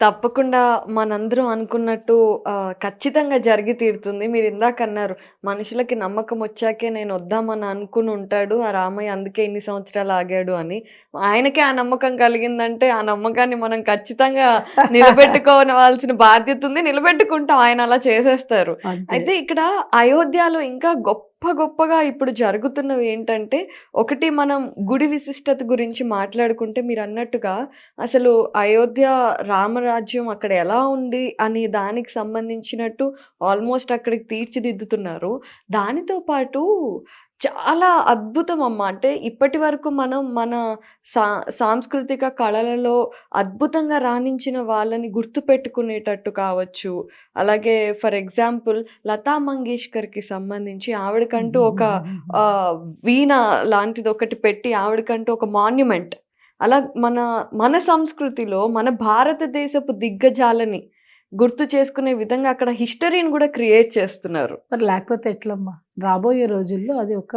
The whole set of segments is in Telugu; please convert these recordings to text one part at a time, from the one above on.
తప్పకుండా మనందరం అనుకున్నట్టు ఆహ్, ఖచ్చితంగా జరిగి తీరుతుంది. మీరు ఇందాక అన్నారు, మనుషులకి నమ్మకం వచ్చాకే నేను వద్దామని అనుకుని ఉంటాడు. ఆ రామయ్య అందుకే ఇన్ని సంవత్సరాలు ఆగాడు అని. ఆయనకే ఆ నమ్మకం కలిగిందంటే, ఆ నమ్మకాన్ని మనం ఖచ్చితంగా నిలబెట్టుకోవాల్సిన బాధ్యత ఉంది. నిలబెట్టుకుంటాం. ఆయన అలా చేసేస్తారు. అంతే. అయితే ఇక్కడ అయోధ్యలో ఇంకా గొప్ప గొప్ప గొప్పగా ఇప్పుడు జరుగుతున్నవి ఏంటంటే, ఒకటి మనం గుడి విశిష్టత గురించి మాట్లాడుకుంటే మీరన్నట్టుగా అసలు అయోధ్య రామరాజ్యం అక్కడ ఎలా ఉంది అని దానికి సంబంధించినట్టు ఆల్మోస్ట్ అక్కడికి తీర్చిదిద్దుతున్నారు. దానితో పాటు చాలా అద్భుతం అమ్మ. అంటే ఇప్పటి వరకు మనం మన సా సాంస్కృతిక కళలలో అద్భుతంగా రాణించిన వాళ్ళని గుర్తుపెట్టుకునేటట్టు కావచ్చు. అలాగే ఫర్ ఎగ్జాంపుల్ లతా మంగేష్కర్‌కి సంబంధించి ఆవిడకంటూ ఒక వీణ లాంటిది ఒకటి పెట్టి ఆవిడకంటూ ఒక మాన్యుమెంట్. అలా మన మన సంస్కృతిలో మన భారతదేశపు దిగ్గజాలని గుర్తు చేసుకునే విధంగా అక్కడ హిస్టరీని కూడా క్రియేట్ చేస్తున్నారు. మరి లేకపోతే ఎట్లమ్మా? రాబోయే రోజుల్లో అది ఒక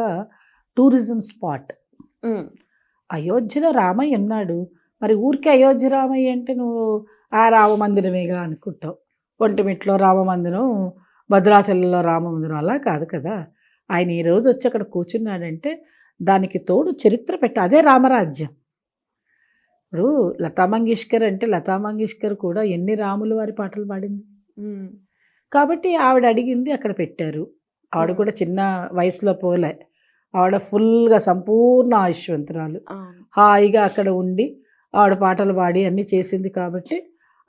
టూరిజం స్పాట్. అయోధ్యలో రామయ్య ఉన్నాడు. మరి ఊరికే అయోధ్య రామయ్య అంటే నువ్వు ఆ రామ మందిరమేగా అనుకుంటావు. ఒంటిమిట్టలో రామ మందిరం, భద్రాచలంలో రామ మందిరం అలా కాదు కదా! ఆయన ఈరోజు వచ్చి అక్కడ కూర్చున్నాడంటే దానికి తోడు చరిత్ర పెట్ట అదే రామరాజ్యం. ఇప్పుడు లతా మంగేష్కర్ అంటే లతా మంగేష్కర్ కూడా ఎన్ని రాముల వారి పాటలు పాడింది. కాబట్టి ఆవిడ అడిగింది అక్కడ పెట్టారు. ఆవిడ. కూడా చిన్న వయసులో పోలే. ఆవిడ ఫుల్‌గా సంపూర్ణ ఆయుష్వంతురాలు. హాయిగా అక్కడ ఉండి ఆవిడ పాటలు పాడి అన్నీ చేసింది కాబట్టి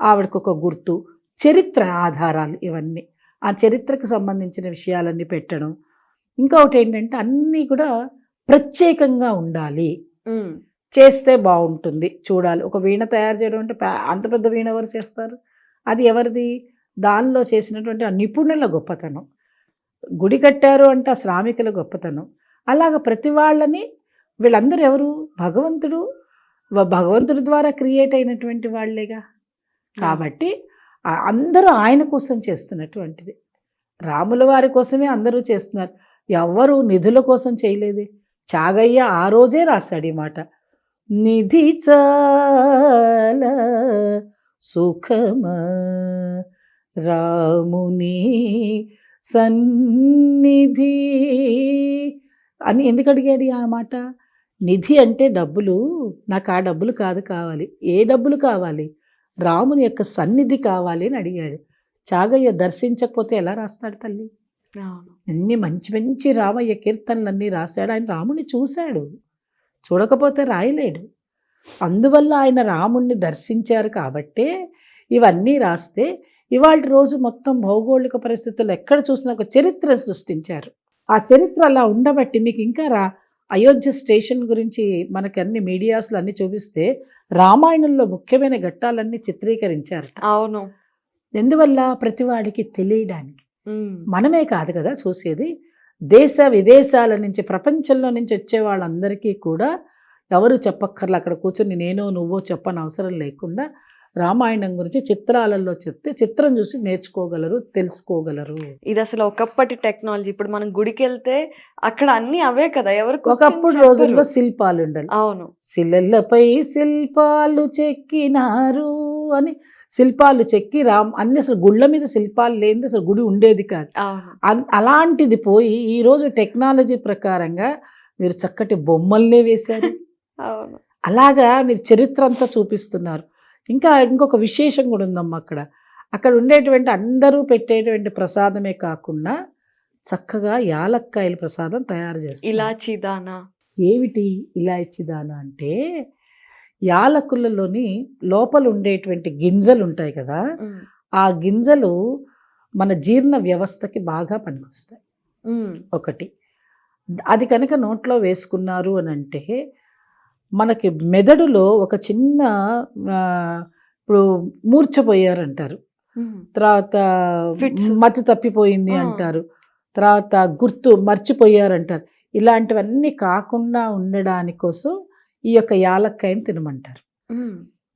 ఆవిడకొక గుర్తు. చరిత్ర ఆధారాలు ఇవన్నీ. ఆ చరిత్రకు సంబంధించిన విషయాలన్నీ పెట్టడం. ఇంకొకటి ఏంటంటే అన్నీ కూడా ప్రత్యేకంగా ఉండాలి. చేస్తే బాగుంటుంది చూడాలి. ఒక వీణ తయారు చేయడం అంటే అంత పెద్ద వీణ ఎవరు చేస్తారు? అది ఎవరిది? దానిలో చేసినటువంటి ఆ నిపుణుల గొప్పతనం. గుడి కట్టారు అంటే ఆ శ్రామికుల గొప్పతనం. అలాగ ప్రతి వాళ్ళని వీళ్ళందరూ ఎవరు? భగవంతుడు భగవంతుడి ద్వారా క్రియేట్ అయినటువంటి వాళ్ళేగా. కాబట్టి అందరూ ఆయన కోసం చేస్తున్నటువంటిది. రాముల వారి కోసమే అందరూ చేస్తున్నారు. ఎవ్వరు నిధుల కోసం చేయలేదే. చాగయ్య ఆ రోజే రాశాడు ఈ మాట. నిధి చాలా సుఖమా రాముని సన్నిధి అని ఎందుకు అడిగాడు ఆ మాట? నిధి అంటే డబ్బులు. నాకు ఆ డబ్బులు కాదు కావాలి. ఏ డబ్బులు కావాలి? రాముని యొక్క సన్నిధి కావాలి అని అడిగాడు. చాగయ్య దర్శించకపోతే ఎలా రాస్తాడు తల్లి? అన్ని మంచి మంచి రామయ్య కీర్తనలన్నీ రాశాడు. ఆయన రాముడిని చూశాడు. చూడకపోతే రాయలేడు. అందువల్ల ఆయన రాముడిని దర్శించారు కాబట్టే ఇవన్నీ రాస్తే ఇవాల్టి రోజు మొత్తం భౌగోళిక పరిస్థితుల్లో ఎక్కడ చూసినా ఒక చరిత్ర సృష్టించారు. ఆ చరిత్ర అలా ఉండబట్టి మీకు ఇంకా రా అయోధ్య స్టేషన్ గురించి మనకి అన్ని మీడియాస్‌లో అన్నీ చూపిస్తే రామాయణంలో ముఖ్యమైన ఘట్టాలన్నీ చిత్రీకరించారట. అవును. ఎందువల్ల? ప్రతివాడికి తెలియడానికి. మనమే కాదు కదా చూసేది. దేశ విదేశాల నుంచి ప్రపంచంలో నుంచి వచ్చే వాళ్ళందరికీ కూడా ఎవరు చెప్పక్కర్లా. అక్కడ కూర్చొని నేనో నువ్వో చెప్పనవసరం లేకుండా రామాయణం గురించి చిత్రాలలో చెప్తే చిత్రం చూసి నేర్చుకోగలరు, తెలుసుకోగలరు. ఇది అసలు ఒకప్పటి టెక్నాలజీ. ఇప్పుడు మనం గుడికెళ్తే అక్కడ అన్నీ అవే కదా! ఎవరు ఒకప్పుడు. రోజుల్లో శిల్పాలుండాలి. అవును. శిలలపై శిల్పాలు చెక్కినారు అని శిల్పాలు చెక్కి రామ్ అన్ని అసలు గుళ్ళ మీద శిల్పాలు లేనిది అసలు గుడి ఉండేది కాదు. అలాంటిది పోయి ఈరోజు టెక్నాలజీ ప్రకారంగా మీరు చక్కటి బొమ్మల్నే వేశారు. అలాగా మీరు చరిత్ర అంతా చూపిస్తున్నారు. ఇంకా ఇంకొక విశేషం కూడా ఉందమ్మా అక్కడ. అక్కడ ఉండేటువంటి అందరూ పెట్టేటువంటి ప్రసాదమే కాకుండా చక్కగా యాలక్కాయల ప్రసాదం తయారు చేస్తున్నారు. ఇలాచీ దానా. ఏమిటి ఇలాయచి దానా అంటే యాలకులలోని లోపల ఉండేటువంటి గింజలు ఉంటాయి కదా! ఆ గింజలు మన జీర్ణ వ్యవస్థకి బాగా పనికొస్తాయి. ఒకటి. అది కనుక నోట్లో వేసుకున్నారు అనంటే మనకి మెదడులో ఒక చిన్న ఇప్పుడు మూర్ఛపోయారంటారు. హ్మ్. తర్వాత. మతి తప్పిపోయింది! అంటారు. తర్వాత గుర్తు మర్చిపోయారంటారు. ఇలాంటివన్నీ కాకుండా ఉండడాని కోసం ఈ యొక్క యాలక్కాయని తినమంటారు.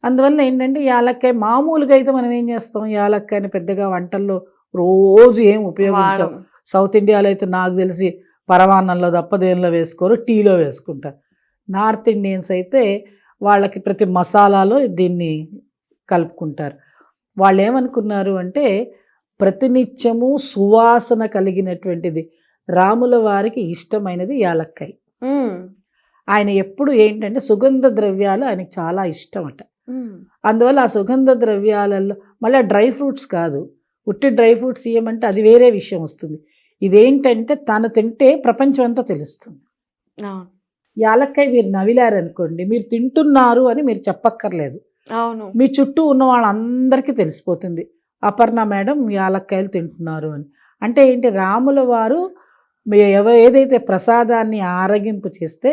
అందువల్ల ఏంటంటే యాలక్కాయ మామూలుగా అయితే మనం ఏం చేస్తాం యాలక్కాయని పెద్దగా వంటల్లో రోజు ఏం ఉపయోగించం. సౌత్ ఇండియాలో అయితే నాకు తెలిసి పరమాన్నంలో తప్ప దేనిలో వేసుకోరు. టీలో వేసుకుంటారు. నార్త్ ఇండియన్స్ అయితే వాళ్ళకి ప్రతి మసాలాలో దీన్ని కలుపుకుంటారు. వాళ్ళు ఏమనుకున్నారు అంటే ప్రతినిత్యము సువాసన కలిగినటువంటిది రాముల వారికి ఇష్టమైనది యాలక్కాయ ఆయన ఎప్పుడు ఏంటంటే సుగంధ ద్రవ్యాలు ఆయనకి చాలా ఇష్టం అట అందువల్ల ఆ సుగంధ ద్రవ్యాలలో మళ్ళీ డ్రై ఫ్రూట్స్ కాదు. ఉట్టి డ్రై ఫ్రూట్స్ ఇవ్వమంటే అది వేరే విషయం వస్తుంది. ఇదేంటంటే తను తింటే ప్రపంచం అంతా తెలుస్తుంది యాలక్కాయ మీరు నవిలారనుకోండి మీరు తింటున్నారు అని మీరు చెప్పక్కర్లేదు. అవును. మీ చుట్టూ ఉన్న వాళ్ళందరికీ తెలిసిపోతుంది. అపర్ణ మేడం యాలక్కాయలు తింటున్నారు అని. అంటే ఏంటి రాముల వారు ఏదైతే ప్రసాదాన్ని ఆరగింపు చేస్తే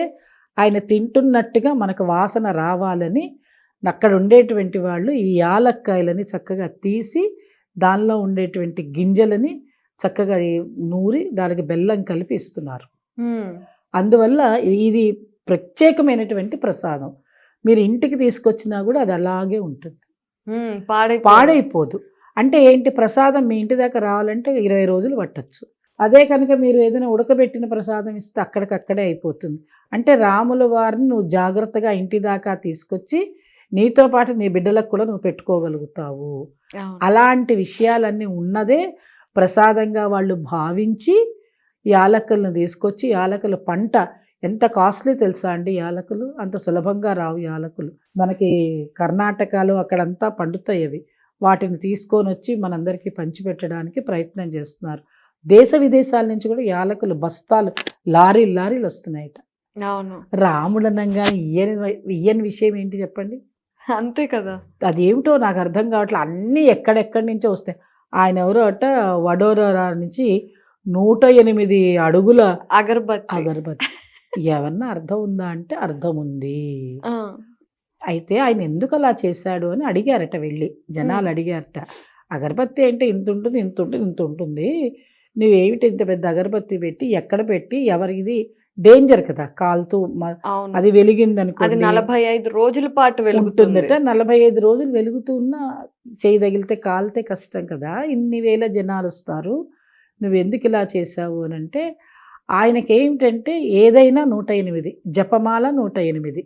ఆయన తింటున్నట్టుగా మనకు వాసన రావాలని అక్కడ ఉండేటువంటి వాళ్ళు ఈ యాలక్కాయలని చక్కగా తీసి దానిలో ఉండేటువంటి గింజలని చక్కగా నూరి దానికి బెల్లం కలిపి ఇస్తున్నారు. అందువల్ల ఇది ప్రత్యేకమైనటువంటి ప్రసాదం. మీరు ఇంటికి తీసుకొచ్చినా కూడా అది అలాగే ఉంటుంది. పాడై పాడైపోదు. అంటే ఏంటి ప్రసాదం మీ ఇంటి దాకా రావాలంటే ఇరవై రోజులు పట్టచ్చు. అదే కనుక మీరు ఏదైనా ఉడకబెట్టిన ప్రసాదం ఇస్తే అక్కడికక్కడే అయిపోతుంది. అంటే రాముల వారిని నువ్వు జాగ్రత్తగా ఇంటి దాకా తీసుకొచ్చి నీతో పాటు నీ బిడ్డలకు కూడా నువ్వు పెట్టుకోగలుగుతావు. అలాంటి విషయాలన్నీ ఉన్నదే ప్రసాదంగా వాళ్ళు భావించి యాలకులను తీసుకొచ్చి యాలకుల పంట ఎంత కాస్ట్లీ తెలుసా అండి యాలకులు? అంత సులభంగా రావు యాలకులు. మనకి కర్ణాటకలో అక్కడంతా పండుతాయి అవి. వాటిని తీసుకొని వచ్చి మనందరికీ పంచిపెట్టడానికి ప్రయత్నం చేస్తున్నారు. దేశ విదేశాల నుంచి కూడా యాలకులు బస్తాలు లారీలు లారీలు వస్తున్నాయట. అవును. రాముడు అనగానే ఇయ్యని ఇయ్యని విషయం ఏంటి చెప్పండి? అంతే కదా. అదేమిటో నాకు అర్థం కావట్లేదు అన్నీ ఎక్కడెక్కడి నుంచో వస్తాయి. ఆయన ఎవరో అట వడోదరా నుంచి నూట ఎనిమిది అడుగుల అగరబత్తి. అగరబత్తి. ఏమన్నా అర్థం ఉందా అంటే అర్థం ఉంది. అయితే ఆయన ఎందుకు అలా చేశాడు అని అడిగారట వెళ్ళి. జనాలు అడిగారట. అగరబత్తి అంటే ఇంత ఉంటుంది ఇంత ఉంటుంది ఇంత ఉంటుంది. నువ్వేమిటి ఇంత పెద్ద అగరబత్తి పెట్టి ఎక్కడ పెట్టి ఎవరిది? డేంజర్ కదా కాలుతూ అది వెలిగింది అది అనుకోండి నలభై ఐదు రోజుల పాటు వెలుగుతుంది. ఉంటుందట. నలభై ఐదు రోజులు వెలుగుతున్న చేయి తగిలితే కాలితే కష్టం కదా. ఇన్ని వేల జనాలు వస్తారు. నువ్వు ఎందుకు ఇలా చేశావు అని అంటే ఆయనకి ఏంటంటే ఏదైనా నూట ఎనిమిది జపమాల నూట ఎనిమిది.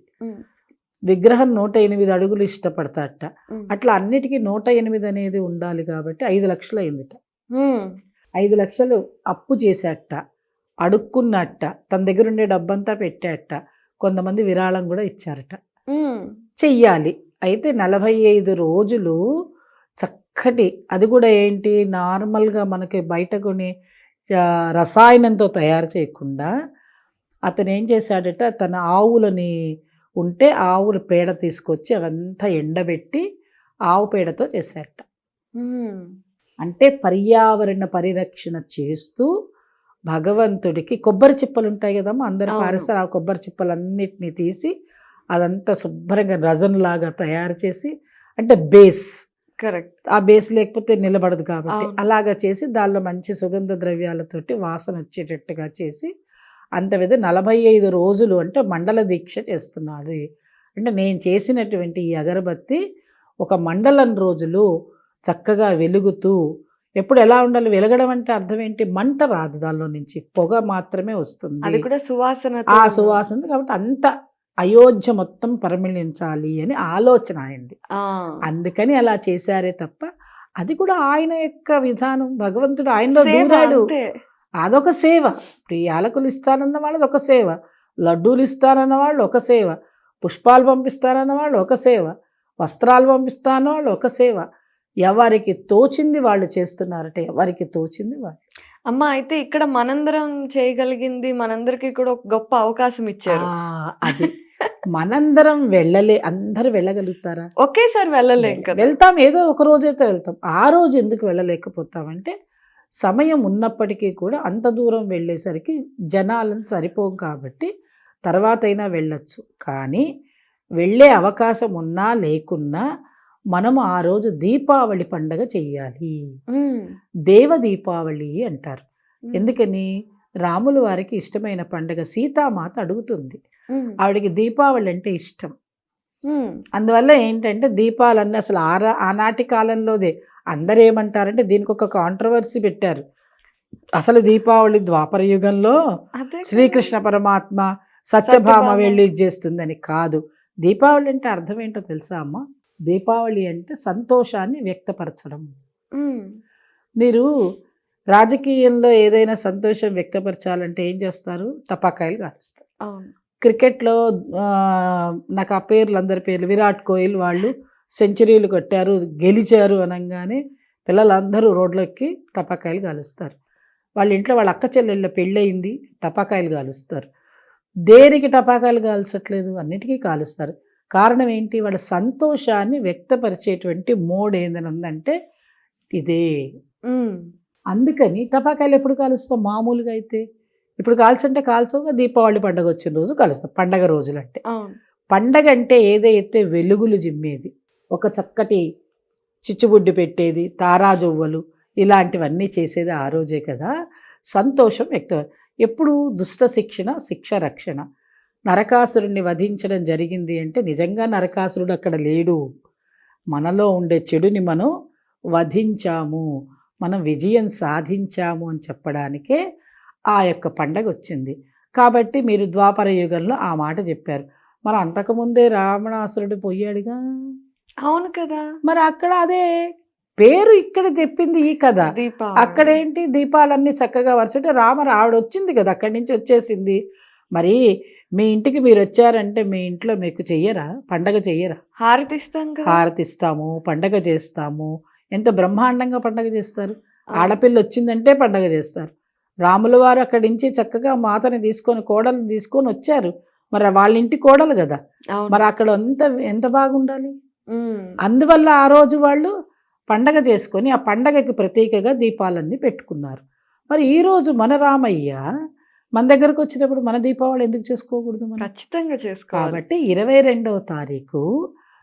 విగ్రహం నూట ఎనిమిది అడుగులు ఇష్టపడతాట అట్లా అన్నిటికీ నూట ఎనిమిది అనేది ఉండాలి కాబట్టి ఐదు లక్షలు అయిందిట ఐదు లక్షలు అప్పు చేశాట అడుక్కున్నట్ట తన దగ్గర ఉండే డబ్బంతా పెట్టాట కొంతమంది విరాళం కూడా ఇచ్చారట. చెయ్యాలి. అయితే నలభై ఐదు రోజులు చక్కటి అది కూడా ఏంటి? నార్మల్గా మనకి బయట కొనే ఆ, రసాయనంతో తయారు చేయకుండా అతను ఏం చేశాడట? తన ఆవులని ఉంటే ఆవుల పేడ తీసుకొచ్చి అవంతా ఎండబెట్టి ఆవు పేడతో చేశాడట అంటే పర్యావరణ పరిరక్షణ చేస్తూ భగవంతుడికి కొబ్బరి చిప్పలు ఉంటాయి కదమ్మా అందరు. పారేస్తారు ఆ కొబ్బరి చిప్పలన్నిటిని తీసి అదంతా శుభ్రంగా రజన్లాగా తయారు చేసి అంటే బేస్ కరెక్ట్ ఆ బేస్ లేకపోతే నిలబడదు కాబట్టి. అలాగా చేసి దానిలో మంచి సుగంధ ద్రవ్యాలతోటి వాసన వచ్చేటట్టుగా చేసి అంత విధ నలభై ఐదు రోజులు అంటే మండల దీక్ష చేస్తున్నాడు అంటే నేను చేసినటువంటి ఈ అగరబత్తి ఒక మండలం రోజులు చక్కగా వెలుగుతూ ఎప్పుడు ఎలా ఉండాలి వెలగడం అంటే అర్థం ఏంటి? మంట రాదు దానిలో నుంచి. పొగ మాత్రమే అది వస్తుంది కూడా సువాసన ఆ సువాసన కాబట్టి అంత అయోధ్య మొత్తం పరిమళించాలి అని ఆలోచన అయింది. అందుకని అలా చేశారే తప్ప అది కూడా ఆయన యొక్క విధానం. భగవంతుడు ఆయనలో దూరాడు. అదొక సేవ. ఇప్పుడు ఈ యాలకులు ఇస్తానన్న వాళ్ళది ఒక సేవ. లడ్డూలు ఇస్తానన్న వాళ్ళు ఒక సేవ. పుష్పాలు పంపిస్తానన్న వాళ్ళు ఒక సేవ. వస్త్రాలు పంపిస్తానన్న వాళ్ళు ఒక సేవ. ఎవరికి తోచింది వాళ్ళు చేస్తున్నారట ఎవరికి తోచింది వాళ్ళు. అమ్మ అయితే ఇక్కడ మనందరం చేయగలిగింది మనందరికి కూడా ఒక గొప్ప అవకాశం ఇచ్చారు. అది. మనందరం వెళ్ళలే అందరు వెళ్ళగలుగుతారా? ఒకేసారి వెళ్ళలేం వెళ్తాం ఏదో ఒక రోజైతే వెళ్తాం. ఆ రోజు ఎందుకు వెళ్ళలేకపోతామంటే సమయం ఉన్నప్పటికీ కూడా అంత దూరం వెళ్ళేసరికి జనాలను సరిపోం కాబట్టి తర్వాత అయినా వెళ్ళొచ్చు. కానీ వెళ్ళే అవకాశం ఉన్నా లేకున్నా మనము ఆ రోజు దీపావళి పండగ చెయ్యాలి. దేవ దీపావళి అంటారు. ఎందుకని? రాముల వారికి ఇష్టమైన పండగ సీతామాత అడుగుతుంది. ఆవిడకి దీపావళి అంటే ఇష్టం. అందువల్ల ఏంటంటే దీపాలన్నీ అసలు ఆరా ఆనాటి కాలంలోదే. అందరు ఏమంటారంటే దీనికి ఒక కాంట్రవర్సీ పెట్టారు. అసలు దీపావళి ద్వాపర యుగంలో. శ్రీకృష్ణ పరమాత్మ సత్యభామ. వెళ్ళి చేస్తుందని కాదు. దీపావళి అంటే అర్థం ఏంటో తెలుసా అమ్మ? దీపావళి అంటే సంతోషాన్ని వ్యక్తపరచడం. మీరు రాజకీయంలో ఏదైనా సంతోషం వ్యక్తపరచాలంటే ఏం చేస్తారు? టపాకాయలు కాలుస్తారు. క్రికెట్లో నాకు ఆ పేర్లు అందరి పేర్లు విరాట్ కోహ్లీ వాళ్ళు సెంచరీలు కొట్టారు గెలిచారు అనగానే పిల్లలందరూ రోడ్లెక్కి టపాకాయలు కాలుస్తారు. వాళ్ళ ఇంట్లో వాళ్ళ అక్క చెల్లెళ్ళ పెళ్ళయింది టపాకాయలు కాలుస్తారు. దేనికి టపాకాయలు కాల్చట్లేదు? అన్నిటికీ కాలుస్తారు. కారణం ఏంటి? వాళ్ళ సంతోషాన్ని వ్యక్తపరిచేటువంటి మోడ్ ఏందని ఉందంటే ఇదే అందుకని టపాకాయలు ఎప్పుడు కాలుస్తాం? మామూలుగా అయితే. ఇప్పుడు కాల్చంటే కాల్చవుగా దీపావళి పండగ వచ్చిన రోజు కలుస్తాం. పండగ రోజులు అంటే పండగ అంటే ఏదైతే వెలుగులు జిమ్మేది ఒక చక్కటి చిచ్చుబుడ్డి పెట్టేది తారాజువ్వలు ఇలాంటివన్నీ చేసేది ఆ రోజే కదా సంతోషం వ్యక్తం ఎప్పుడు దుష్ట శిక్షణ శిక్ష రక్షణ. నరకాసురుణ్ణి వధించడం జరిగింది అంటే నిజంగా నరకాసురుడు అక్కడ లేడు. మనలో ఉండే చెడుని మనం వధించాము. మనం విజయం సాధించాము అని చెప్పడానికే ఆ యొక్క పండగ వచ్చింది. కాబట్టి మీరు ద్వాపర యుగంలో ఆ మాట చెప్పారు. మరి అంతకుముందే రావణాసురుడు పోయాడుగా? అవును కదా. మరి అక్కడ అదే పేరు ఇక్కడ చెప్పింది ఈ కథ. అక్కడేంటి దీపాలన్నీ చక్కగా వరుసట రామ ఆవిడ వచ్చింది కదా అక్కడి నుంచి వచ్చేసింది. మరి మీ ఇంటికి మీరు వచ్చారంటే మీ ఇంట్లో మీకు చెయ్యరా? పండగ చెయ్యరా? హారతిస్తాం కదా. హారతి ఇస్తాము పండగ చేస్తాము. ఎంత బ్రహ్మాండంగా పండగ చేస్తారు. ఆడపిల్ల వచ్చిందంటే పండగ చేస్తారు. రాముల వారు అక్కడి నుంచి చక్కగా మాతని తీసుకొని కోడల్ని తీసుకొని వచ్చారు. మరి వాళ్ళ ఇంటి కోడలు కదా. మరి అక్కడ ఎంత ఎంత బాగుండాలి? అందువల్ల ఆ రోజు వాళ్ళు పండగ చేసుకొని ఆ పండగకి ప్రతీకగా దీపాలన్నీ పెట్టుకున్నారు. మరి ఈ రోజు మన రామయ్య మన దగ్గరకు వచ్చినప్పుడు మన దీపావళి ఎందుకు చేసుకోకూడదు మనం? ఖచ్చితంగా చేసుకోవాలి. కాబట్టి ఇరవై రెండవ తారీఖు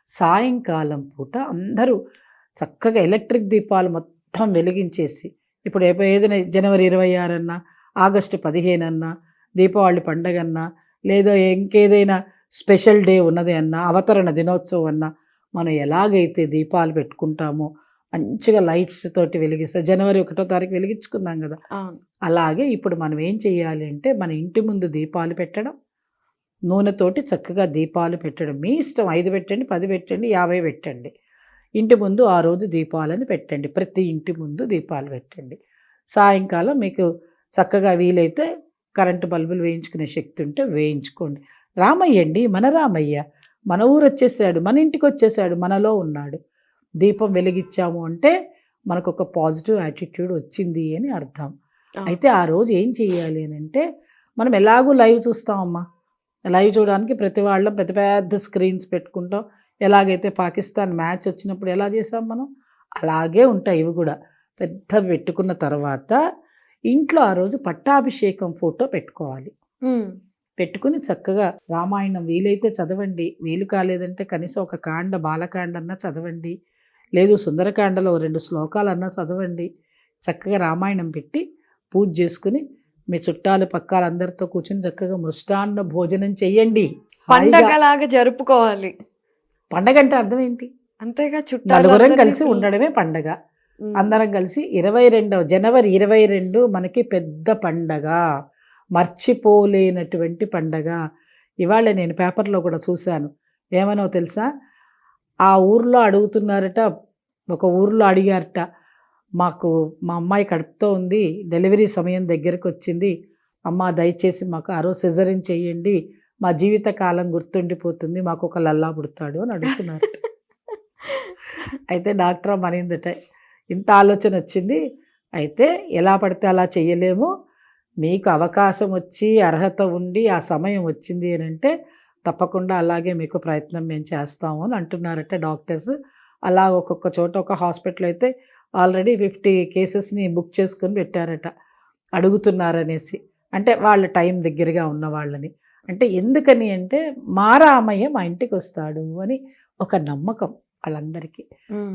సాయంకాలం పూట అందరూ చక్కగా ఎలక్ట్రిక్ దీపాలు మొత్తం వెలిగించేసి ఇప్పుడు ఏదైనా జనవరి ఇరవై ఆరన్నా ఆగస్టు పదిహేను అన్నా దీపావళి పండగ అన్నా లేదా ఇంకేదైనా స్పెషల్ డే ఉన్నది అన్నా అవతరణ దినోత్సవం అన్నా మనం ఎలాగైతే దీపాలు పెట్టుకుంటామో మంచిగా లైట్స్ తోటి వెలిగిస్తాం. జనవరి ఒకటో తారీఖు వెలిగించుకుందాం కదా. అలాగే ఇప్పుడు మనం ఏం చేయాలి అంటే మన ఇంటి ముందు దీపాలు పెట్టడం నూనెతోటి చక్కగా దీపాలు పెట్టడం. మీ ఇష్టం ఐదు పెట్టండి పది పెట్టండి యాభై పెట్టండి. ఇంటి ముందు ఆ రోజు దీపాలను పెట్టండి. ప్రతి ఇంటి ముందు దీపాలు పెట్టండి. సాయంకాలం మీకు చక్కగా వీలైతే కరెంటు బల్బులు వేయించుకునే శక్తి ఉంటే వేయించుకోండి. రామయ్య అండి మన రామయ్య. మన ఊరు వచ్చేసాడు మన ఇంటికి వచ్చేసాడు మనలో ఉన్నాడు. దీపం వెలిగించాము అంటే మనకు ఒక పాజిటివ్ యాటిట్యూడ్ వచ్చింది అని అర్థం. అయితే ఆ రోజు ఏం చేయాలి అని అంటే మనం ఎలాగూ లైవ్ చూస్తామమ్మా. లైవ్ చూడడానికి ప్రతి వాళ్ళం పెద్ద పెద్ద స్క్రీన్స్ పెట్టుకుంటాం. ఎలాగైతే పాకిస్తాన్ మ్యాచ్ వచ్చినప్పుడు ఎలా చేసాం మనం? అలాగే ఉంటాయి ఇవి కూడా. పెద్ద పెట్టుకున్న తర్వాత ఇంట్లో ఆ రోజు పట్టాభిషేకం ఫోటో పెట్టుకోవాలి. పెట్టుకుని చక్కగా రామాయణం వీలైతే చదవండి. వీలు కాలేదంటే కనీసం ఒక కాండ బాలకాండ అన్నా చదవండి. లేదు సుందరకాండలో రెండు శ్లోకాలన్నా చదవండి. చక్కగా రామాయణం పెట్టి పూజ చేసుకుని మీ చుట్టాలు పక్కాలు అందరితో కూర్చుని చక్కగా మృష్టాన్న భోజనం చెయ్యండి. హాయిగా- పండగలాగా జరుపుకోవాలి. పండగ అంటే అర్థం ఏంటి? అంతేగా చుట్టాలు నలుగురం కలిసి ఉండడమే పండగ. అందరం కలిసి ఇరవై రెండవ జనవరి ఇరవై రెండు మనకి పెద్ద పండగ. మర్చిపోలేనటువంటి పండగ. ఇవాళ నేను పేపర్లో కూడా చూశాను. ఏమనో తెలుసా? ఆ ఊర్లో అడుగుతున్నారట ఒక ఊర్లో అడిగారట మాకు మా అమ్మాయి కడుపుతో ఉంది డెలివరీ సమయం దగ్గరకు వచ్చింది అమ్మ దయచేసి మాకు ఆ రోజు సిజరిన్ చెయ్యండి మా జీవిత కాలం గుర్తుండిపోతుంది మాకు ఒక లల్లా పుడతాడు అని అడుగుతున్నారు అయితే డాక్టర్ అమ్మ అనిందట ఇంత ఆలోచన వచ్చింది అయితే ఎలా పడితే అలా చెయ్యలేము మీకు అవకాశం వచ్చి అర్హత ఉండి ఆ సమయం వచ్చింది అని అంటే తప్పకుండా అలాగే మీకు ప్రయత్నం మేము చేస్తాము అని అంటున్నారట డాక్టర్స్. అలా ఒక్కొక్క చోట ఒక హాస్పిటల్ అయితే ఆల్రెడీ ఫిఫ్టీ కేసెస్ని బుక్ చేసుకొని పెట్టారట. అడుగుతున్నారనేసి. అంటే వాళ్ళ టైం దగ్గరగా ఉన్న వాళ్ళని. అంటే ఎందుకని అంటే మా రామయ్య మా ఇంటికి వస్తాడు అని ఒక నమ్మకం వాళ్ళందరికీ.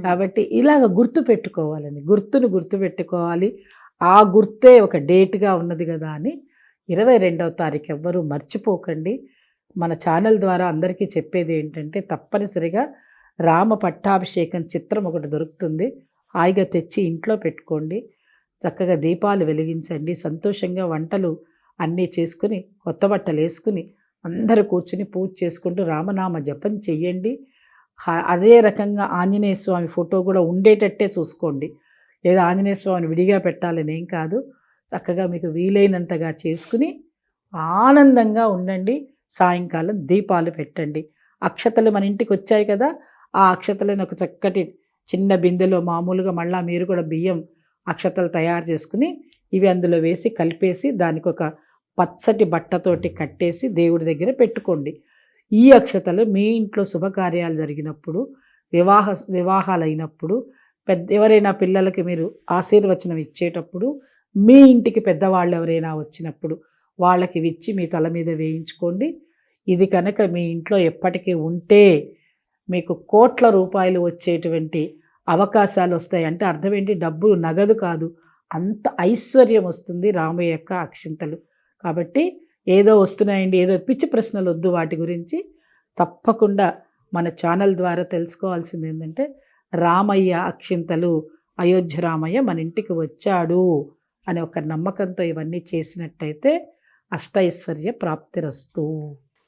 కాబట్టి ఇలాగ గుర్తు పెట్టుకోవాలని గుర్తును గుర్తు పెట్టుకోవాలి. ఆ గుర్తే ఒక డేట్గా ఉన్నది కదా అని ఇరవై రెండవ తారీఖు ఎవ్వరూ మర్చిపోకండి. మన ఛానల్ ద్వారా అందరికీ చెప్పేది ఏంటంటే తప్పనిసరిగా రామ పట్టాభిషేకం చిత్రం ఒకటి దొరుకుతుంది. హాయిగా తెచ్చి ఇంట్లో పెట్టుకోండి. చక్కగా దీపాలు వెలిగించండి. సంతోషంగా వంటలు అన్నీ చేసుకుని కొత్త బట్టలు వేసుకుని అందరూ కూర్చుని పూజ చేసుకుంటూ రామనామ జపం చెయ్యండి. అదే రకంగా ఆంజనేయ స్వామి ఫోటో కూడా ఉండేటట్టే చూసుకోండి. లేదా ఆంజనేయ స్వామిని విడిగా పెట్టాలని ఏం కాదు. చక్కగా మీకు వీలైనంతగా చేసుకుని ఆనందంగా ఉండండి. సాయంకాలం దీపాలు పెట్టండి. అక్షతలు మన ఇంటికి వచ్చాయి కదా ఆ అక్షతలను ఒక చక్కటి చిన్న బిందెలో మామూలుగా మళ్ళా మీరు కూడా బియ్యం అక్షతలు తయారు చేసుకుని ఇవి అందులో వేసి కలిపేసి దానికి ఒక పచ్చటి బట్టతోటి కట్టేసి దేవుడి దగ్గర పెట్టుకోండి. ఈ అక్షతలు మీ ఇంట్లో శుభకార్యాలు జరిగినప్పుడు వివాహ వివాహాలు అయినప్పుడు పెద్ద ఎవరైనా పిల్లలకి మీరు ఆశీర్వచనం ఇచ్చేటప్పుడు మీ ఇంటికి పెద్దవాళ్ళు ఎవరైనా వచ్చినప్పుడు వాళ్ళకి ఇచ్చి మీ తల మీద వేయించుకోండి. ఇది కనుక మీ ఇంట్లో ఎప్పటికీ ఉంటే మీకు కోట్ల రూపాయలు వచ్చేటువంటి అవకాశాలు వస్తాయి. అంటే అర్థం ఏంటి? డబ్బు నగదు కాదు. అంత ఐశ్వర్యం వస్తుంది రామయ్య యొక్క అక్షింతలు. కాబట్టి ఏదో వస్తున్నాయండి ఏదో పిచ్చి ప్రశ్నలు వద్దు వాటి గురించి. తప్పకుండా మన ఛానల్ ద్వారా తెలుసుకోవాల్సింది ఏంటంటే రామయ్య అక్షింతలు అయోధ్య రామయ్య మన ఇంటికి వచ్చాడు అనే ఒక నమ్మకంతో ఇవన్నీ చేసినట్టయితే అష్టైశ్వర్య ప్రాప్తిరస్తు.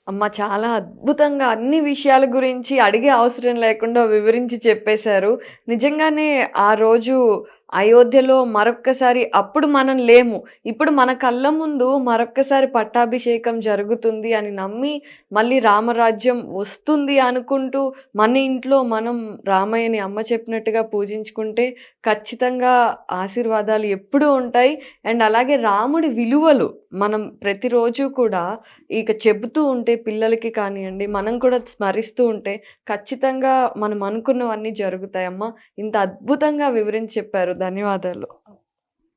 అమ్మ చాలా అద్భుతంగా అన్ని విషయాల గురించి అడిగే అవసరం లేకుండా వివరించి చెప్పేశారు. నిజంగానే ఆ రోజు అయోధ్యలో మరొక్కసారి అప్పుడు మనం లేము. ఇప్పుడు మన కళ్ళ ముందు మరొక్కసారి పట్టాభిషేకం జరుగుతుంది అని నమ్మి మళ్ళీ రామరాజ్యం వస్తుంది అనుకుంటూ మన ఇంట్లో మనం రామయ్యని అమ్మ చెప్పినట్టుగా పూజించుకుంటే ఖచ్చితంగా ఆశీర్వాదాలు ఎప్పుడూ ఉంటాయి. అండ్ అలాగే రాముడి విలువలు మనం ప్రతిరోజు కూడా ఇక చెబుతూ ఉంటే పిల్లలకి కానివ్వండి మనం కూడా స్మరిస్తూ ఉంటే ఖచ్చితంగా మనం అనుకున్నవన్నీ జరుగుతాయమ్మా. ఇంత అద్భుతంగా వివరించి చెప్పారు. ధన్యవాదాలు.